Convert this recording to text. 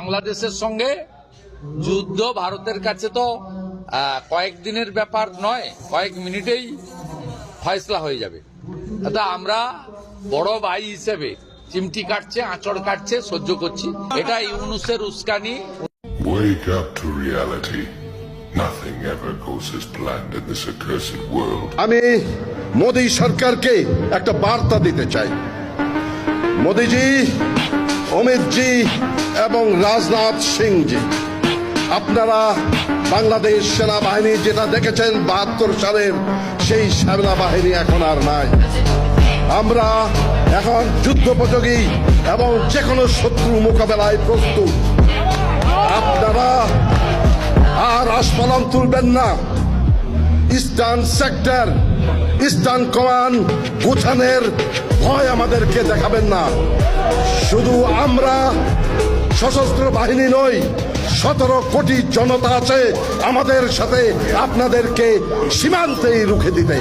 বাংলাদেশের সঙ্গে যুদ্ধ ভারতের কাছে তো কয়েকদিনের ব্যাপার নয় কয়েক মিনিটেই ফয়সলা হয়ে যাবে তা আমরা বড় ভাই হিসেবে চিমটি কাটছে আঁচড় কাটছে সহ্য করছি এটা ইউনুসের উস্কানি Wake up to reality. Nothing ever goes as planned in this accursed world. আমি মোদী সরকারকে একটা বার্তা দিতে চাই মোদীজি অমিতজি এবং রাজনাথ সিংজি। আপনারা বাংলাদেশ সেনাবাহিনী যেটা দেখেছেন বাহাত্তর সালের সেই সেনাবাহিনী এখন আর নাই। আমরা এখন যুদ্ধোপযোগী এবং যে কোনো শত্রু মোকাবেলায় প্রস্তুত। আপনারা আর আস্ফলন তুলবেন না। ইস্টার্ন সেক্টর, ইস্টার্ন কমান্ড গুছানের ভয় আমাদেরকে দেখাবেন না। শুধু আমরা সশস্ত্র বাহিনী নই, সতেরো কোটি জনতা আছে আমাদের সাথে, আপনাদেরকে সীমান্তেই রুখে দিতে।